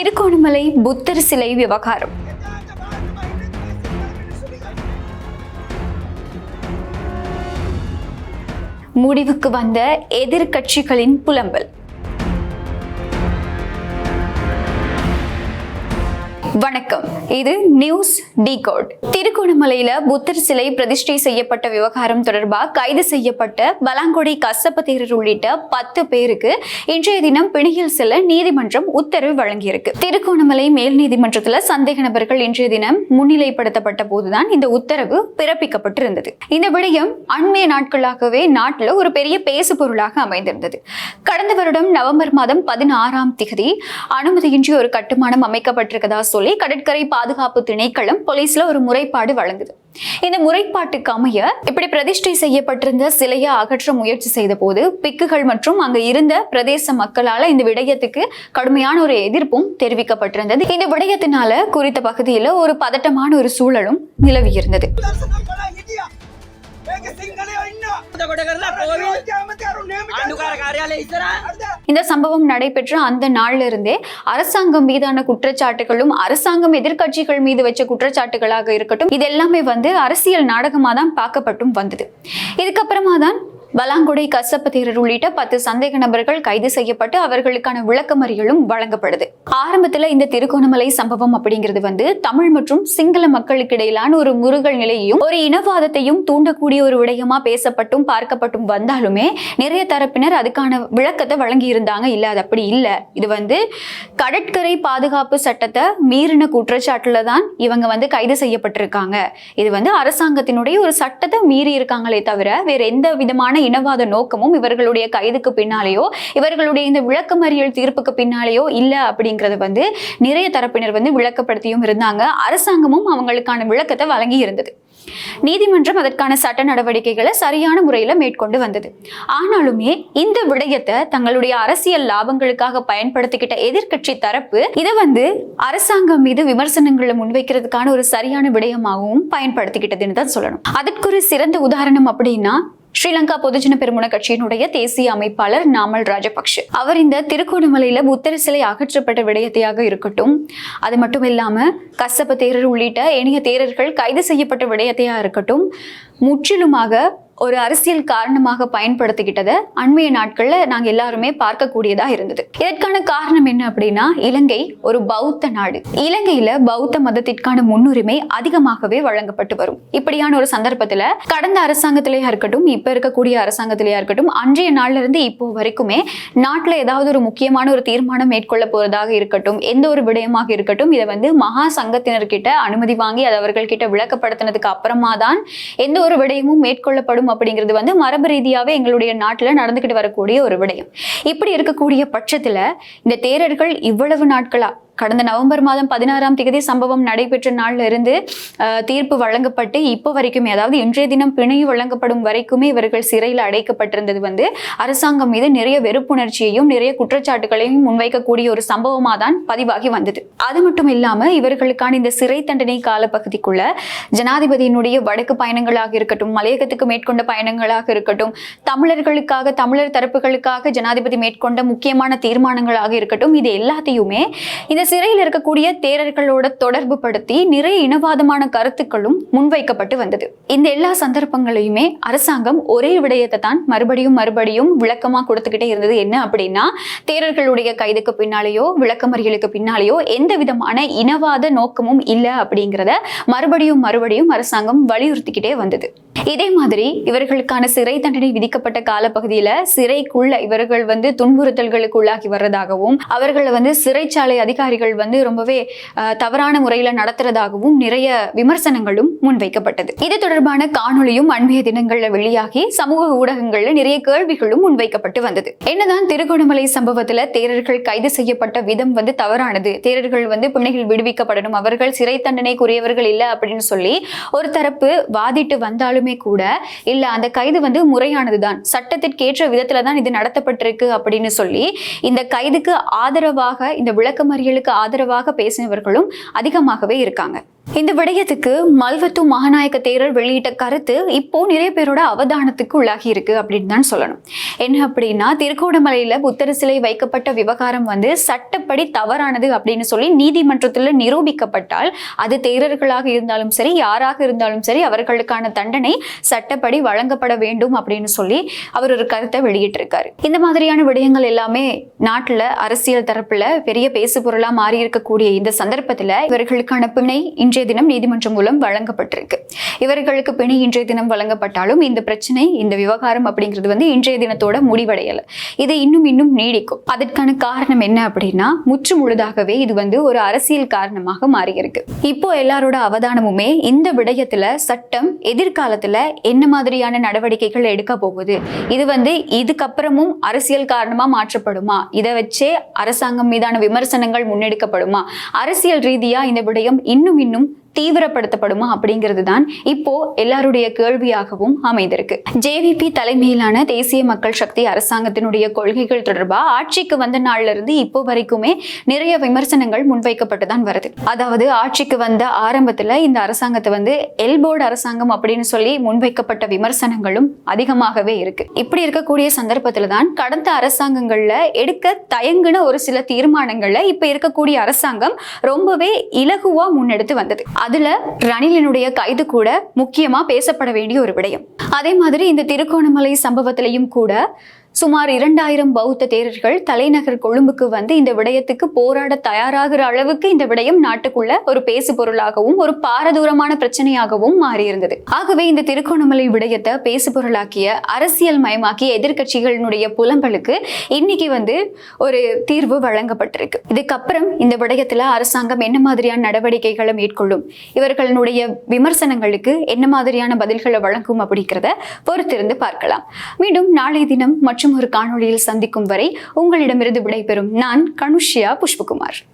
திருகோணமலை புத்தர் சிலை விவகாரம். முடிவுக்கு வந்த எதிர்க்கட்சிகளின் புலம்பல். வணக்கம். இது நியூஸ் டிகோட் திருகோணமலையில புத்தர் சிலை பிரதிஷ்டை செய்யப்பட்ட விவகாரம் தொடர்பாக கைது செய்யப்பட்ட பலாங்கொடை கசப்ப தேரர் உள்ளிட்ட பத்து பேருக்கு இன்றைய தினம் பிணையில் செல்ல நீதிமன்றம் உத்தரவு வழங்கியிருக்கு. திருகோணமலை மேல் நீதிமன்றத்துல சந்தேக நபர்கள் இன்றைய தினம் முன்னிலைப்படுத்தப்பட்ட போதுதான் இந்த உத்தரவு பிறப்பிக்கப்பட்டிருந்தது. இந்த விடயம் அண்மைய நாட்களாகவே நாட்டில் ஒரு பெரிய பேசு பொருளாக அமைந்திருந்தது. கடந்த வருடம் நவம்பர் மாதம் பதினாறாம் திகதி அனுமதியின்றி ஒரு கட்டுமானம் அமைக்கப்பட்டிருக்கதா சொல்லி கடற்கரை பாதுகாப்பு திணைக்களம் போலீஸ்ல ஒரு முறைப்பாடு வழங்குது. இந்த முறைப்பாட்டுக்கு அமைய இப்படி பிரதிஷ்டை செய்யப்பட்டிருந்த சிலையை அகற்ற முயற்சி செய்த போது பிக்குகள் மற்றும் அங்க இருந்த பிரதேச மக்களால இந்த விடயத்துக்கு கடுமையான ஒரு எதிர்ப்பும் தெரிவிக்கப்பட்டிருந்தது. இந்த விடயத்தினால குறித்த பகுதியில ஒரு பதட்டமான ஒரு சூழலும் நிலவியிருந்தது. இந்த சம்பவம் நடைபெற்ற அந்த நாள்ல இருந்தே அரசாங்கம் மீதான குற்றச்சாட்டுகளும் அரசாங்கம் எதிர்க்கட்சிகள் மீது வச்ச குற்றச்சாட்டுகளாக இருக்கட்டும் இது எல்லாமே வந்து அரசியல் நாடகமா தான் பார்க்கப்பட்டும் வந்தது. இதுக்கப்புறமா தான் பலாங்குடை கசப்பு தேரர் உள்ளிட்ட பத்து சந்தேக நபர்கள் கைது செய்யப்பட்டு அவர்களுக்கான விளக்கமறியலும் வழங்கப்படுது. ஆரம்பத்துல இந்த திருகோணமலை சம்பவம் அப்படிங்கிறது வந்து தமிழ் மற்றும் சிங்கள மக்களுக்கு இடையிலான ஒரு முருகல் நிலையையும் ஒரு இனவாதத்தையும் தூண்டக்கூடிய ஒரு விடயமா பேசப்பட்டும் பார்க்கப்பட்டும் வந்தாலுமே நிறைய தரப்பினர் அதுக்கான விளக்கத்தை வழங்கி இருந்தாங்க இல்ல அது அப்படி இல்ல. இது வந்து கடற்கரை பாதுகாப்பு சட்டத்தை மீறின குற்றச்சாட்டுல தான் இவங்க வந்து கைது செய்யப்பட்டிருக்காங்க. இது வந்து அரசாங்கத்தினுடைய ஒரு சட்டத்தை மீறி இருக்காங்களே தவிர வேற எந்த விதமான இனவாத நோக்கமும் இவர்களுடைய கைதுக்கு பின்னாலேயோ இவர்களுடைய இந்த விளக்கமறியல் தீர்ப்புக்கு பின்னாலேயோ இல்ல அப்படிங்கறது வந்து நிறைய தரப்பினர் வந்து விளக்கப்படுத்தியும் இருந்தாங்க. அரசாங்கமும் அவங்களுக்கான விளக்கத்தை வழங்கி இருந்தது. நீதிமன்றம் அதற்கான சட்ட நடவடிக்கைகளை சரியான முறையில மேற்கொண்டு வந்தது. ஆனாலுமே இந்த விடயத்தை தங்களுடைய அரசியல் லாபங்களுக்காக பயன்படுத்திக்கிட்ட எதிர்க்கட்சி தரப்பு இதை வந்து அரசாங்கம் மீது விமர்சனங்களை முன்வைக்கிறதுக்கான ஒரு சரியான விடயமாகவும் பயன்படுத்திக்கிட்டதுன்னு தான் சொல்லணும். அதற்கு ஒரு சிறந்த உதாரணம் அப்படின்னா ஸ்ரீலங்கா பொதுஜன பெருமுன கட்சியினுடைய தேசிய அமைப்பாளர் நாமல் ராஜபக்ஷ. அவர் இந்த திருக்கோணமலையில புத்தர் சிலை அகற்றப்பட்ட விடயத்தையாக இருக்கட்டும் அது மட்டும் இல்லாம கசப்ப தேரர் உள்ளிட்ட ஏனைய தேரர்கள் கைது செய்யப்பட்ட விடயத்தையா இருக்கட்டும் முற்றிலுமாக ஒரு அரசியல் காரணமாக பயன்படுத்திக்கிட்டதை அண்மைய நாட்கள்ல நாங்க எல்லாருமே பார்க்கக்கூடியதா இருந்தது. இதற்கான காரணம் என்ன அப்படின்னா இலங்கை ஒரு பௌத்த நாடு. இலங்கையில பௌத்த மதத்திற்கான முன்னுரிமை அதிகமாகவே வழங்கப்பட்டு வரும். இப்படியான ஒரு சந்தர்ப்பத்துல கடந்த அரசாங்கத்திலேயா இருக்கட்டும் இப்ப இருக்கக்கூடிய அரசாங்கத்திலேயா இருக்கட்டும் அன்றைய நாள்ல இருந்து இப்போ வரைக்குமே நாட்டுல ஏதாவது ஒரு முக்கியமான ஒரு தீர்மானம் மேற்கொள்ள போறதாக இருக்கட்டும் எந்த ஒரு விடயமாக இருக்கட்டும் இதை வந்து மகா சங்கத்தினர்கிட்ட அனுமதி வாங்கி அது அவர்கள் கிட்ட விளக்கப்படுத்தினதுக்கு அப்புறமா தான் எந்த ஒரு விடயமும் மேற்கொள்ளப்படும் அப்படிங்கிறது வந்து மரபு ரீதியாகவே எங்களுடைய நாட்டில் நடந்துகிட்டு வரக்கூடிய ஒரு விடயம். இப்படி இருக்கக்கூடிய பட்சத்தில் இந்த தேரர்கள் இவ்வளவு நாட்களாக கடந்த நவம்பர் மாதம் பதினாறாம் தேதி சம்பவம் நடைபெற்ற நாள்ல இருந்து தீர்ப்பு வழங்கப்பட்டு இப்போ வரைக்குமே அதாவது இன்றைய தினம் பிணை வழங்கப்படும் வரைக்குமே இவர்கள் சிறையில் அடைக்கப்பட்டிருந்தது வந்து அரசாங்கம் மீது நிறைய வெறுப்புணர்ச்சியையும் நிறைய குற்றச்சாட்டுகளையும் முன்வைக்கக்கூடிய ஒரு சம்பவமாக தான் பதிவாகி வந்தது. அது மட்டும் இல்லாமல் இவர்களுக்கான இந்த சிறை தண்டனை காலப்பகுதிக்குள்ள ஜனாதிபதியினுடைய வடக்கு பயணங்களாக இருக்கட்டும் மலையகத்துக்கு மேற்கொண்ட பயணங்களாக இருக்கட்டும் தமிழர்களுக்காக தமிழர் தரப்புகளுக்காக ஜனாதிபதி மேற்கொண்ட முக்கியமான தீர்மானங்களாக இருக்கட்டும் இது எல்லாத்தையுமே இந்த சிறையில் இருக்கக்கூடிய தேரர்களோட தொடர்பு படுத்தி நிறைய இனவாதமான கருத்துக்களும் முன்வைக்கப்பட்டு வந்தது. இந்த எல்லா சந்தர்ப்பங்களையுமே அரசாங்கம் ஒரே விடயத்தை தான் மறுபடியும் மறுபடியும் விளக்கமா கொடுத்துக்கிட்டே இருந்தது. என்ன அப்படின்னா தேரர்களுடைய கைதுக்கு பின்னாலேயோ விளக்கமறியலுக்கு பின்னாலேயோ எந்த விதமான இனவாத நோக்கமும் இல்லை அப்படிங்கிறத மறுபடியும் மறுபடியும் அரசாங்கம் வலியுறுத்திக்கிட்டே வந்தது. இதே மாதிரி இவர்களுக்கான சிறை தண்டனை விதிக்கப்பட்ட காலப்பகுதியில சிறைக்குள்ள இவர்கள் வந்து துன்புறுத்தல்களுக்கு உள்ளாகி வர்றதாகவும் அவர்களை வந்து சிறைச்சாலை அதிகாரிகள் வந்து ரொம்பவே தவறான முறையில நடத்துறதாகவும் நிறைய விமர்சனங்களும் முன்வைக்கப்பட்டது. இது தொடர்பான காணொளியும் அண்மைய தினங்கள்ல வெளியாகி சமூக ஊடகங்கள்ல நிறைய கேள்விகளும் முன்வைக்கப்பட்டு வந்தது. என்னதான் திருகோணமலை சம்பவத்துல தேரர்கள் கைது செய்யப்பட்ட விதம் வந்து தவறானது தேரர்கள் வந்து பிணைகள் விடுவிக்கப்படணும் அவர்கள் சிறை தண்டனைக்குரியவர்கள் இல்லை அப்படின்னு சொல்லி ஒரு தரப்பு வாதிட்டு வந்தாலும் கூட இல்ல அந்த கைது வந்து முறையானதுதான். சட்டத்திற்கேற்ற விதத்துல தான் இது நடத்தப்பட்டிருக்கு அப்படின்னு சொல்லி இந்த கைதுக்கு ஆதரவாக இந்த விளக்கமறியலுக்கு ஆதரவாக பேசினவர்களும் அதிகமாகவே இருக்காங்க. இந்த விடயத்துக்கு மல்வத்து மகாநாயக்க தேரர் வெளியிட்ட கருத்து இப்போ நிறைய பேரோட அவதானத்துக்கு உள்ளாகி இருக்கு அப்படின்னு தான் சொல்லணும். என்ன அப்படின்னா திருக்கோணமலையில புத்தர் சிலை வைக்கப்பட்ட விவகாரம் வந்து சட்டப்படி தவறானது அப்படின்னு சொல்லி நீதிமன்றத்தில் நிரூபிக்கப்பட்டால் அது தேரர்களாக இருந்தாலும் சரி யாராக இருந்தாலும் சரி அவர்களுக்கான தண்டனை சட்டப்படி வழங்கப்பட வேண்டும் அப்படின்னு சொல்லி அவர் ஒரு கருத்தை வெளியிட்டிருக்காரு. இந்த மாதிரியான விடயங்கள் எல்லாமே நாட்டில் அரசியல் தரப்புல பெரிய பேசு பொருளா மாறி இருக்கக்கூடிய இந்த சந்தர்ப்பத்தில் இவர்களுக்கான பிணை இன்றைய தினம் நீதிமன்றம் மூலம் வழங்கப்பட்டிருக்கு. இவர்களுக்கு பிணை இன்றைய தினம் வழங்கப்பட்டாலும் இந்த பிரச்சனை இந்த விவகாரம் அப்படிங்கிறது வந்து இன்றைய தினத்தோட முடிவடையல. இது இன்னும் இன்னும் நீடிக்கும். அதற்கான காரணம் என்ன அப்படின்னா முற்று முழுதாகவே இது வந்து ஒரு அரசியல் காரணமாக மாறி இருக்கு இப்போ எல்லாரோட அவதானமுமே இந்த விடயத்துல சட்டம் எதிர்காலத்துல என்ன மாதிரியான நடவடிக்கைகள் எடுக்க போகுது? இது வந்து இதுக்கப்புறமும் அரசியல் காரணமா மாற்றப்படுமா? இதை வச்சே அரசாங்கம் மீதான விமர்சனங்கள் முன்னெடுக்கப்படுமா? அரசியல் ரீதியா இந்த விடயம் இன்னும் இன்னும் தீவிரப்படுத்தப்படுமா அப்படிங்கிறது தான் இப்போ எல்லாருடைய கேள்வியாகவும் அமைந்திருக்கு. ஜேவிபி தலைமையிலான தேசிய மக்கள் சக்தி அரசாங்கத்தினுடைய கொள்கைகள் தொடர்பா ஆட்சிக்கு வந்த நாள்ல இருந்து இப்போ வரைக்குமே நிறைய விமர்சனங்கள் முன்வைக்கப்பட்டு தான் வருது. அதாவது ஆட்சிக்கு வந்த ஆரம்பத்துல இந்த அரசாங்கத்தை வந்து எல்போர்டு அரசாங்கம் அப்படின்னு சொல்லி முன்வைக்கப்பட்ட விமர்சனங்களும் அதிகமாகவே இருக்கு. இப்படி இருக்கக்கூடிய சந்தர்ப்பத்துல தான் கடந்த அரசாங்கங்கள்ல எடுக்க தயங்குன ஒரு சில தீர்மானங்கள்ல இப்ப இருக்கக்கூடிய அரசாங்கம் ரொம்பவே இலகுவா முன்னெடுத்து வந்தது. அதுல ரணிலினுடைய கைது கூட முக்கியமா பேசப்பட வேண்டிய ஒரு விடயம். அதே மாதிரி இந்த திருகோணமலை சம்பவத்திலையும் கூட சுமார் இரண்டாயிரம் பௌத்த தேரர்கள் தலைநகர் கொழும்புக்கு வந்து இந்த விடயத்துக்கு போராட தயாராகிற அளவுக்கு இந்த விடயம் நாட்டுக்குள்ள ஒரு பேசு பொருளாகவும் ஒரு பாரதூரமான பிரச்சனையாகவும் மாறியிருந்தது. ஆகவே இந்த திருகோணமலை விடயத்தை பேசு பொருளாக்கிய அரசியல் மயமாக்கிய எதிர்க்கட்சிகளினுடைய புலம்பலுக்கு இன்னைக்கு வந்து ஒரு தீர்வு வழங்கப்பட்டிருக்கு. இதுக்கப்புறம் இந்த விடயத்துல அரசாங்கம் என்ன மாதிரியான நடவடிக்கைகளை மேற்கொள்ளும் இவர்களுடைய விமர்சனங்களுக்கு என்ன மாதிரியான பதில்களை வழங்கும் அப்படிங்கிறத பொறுத்திருந்து பார்க்கலாம். மீண்டும் நாளைய தினம் மற்றும் ஒரு காணொளியில் சந்திக்கும் வரை உங்களிடமிருந்து விடைபெறும் நான் கனுஷ்யா புஷ்பகுமார்.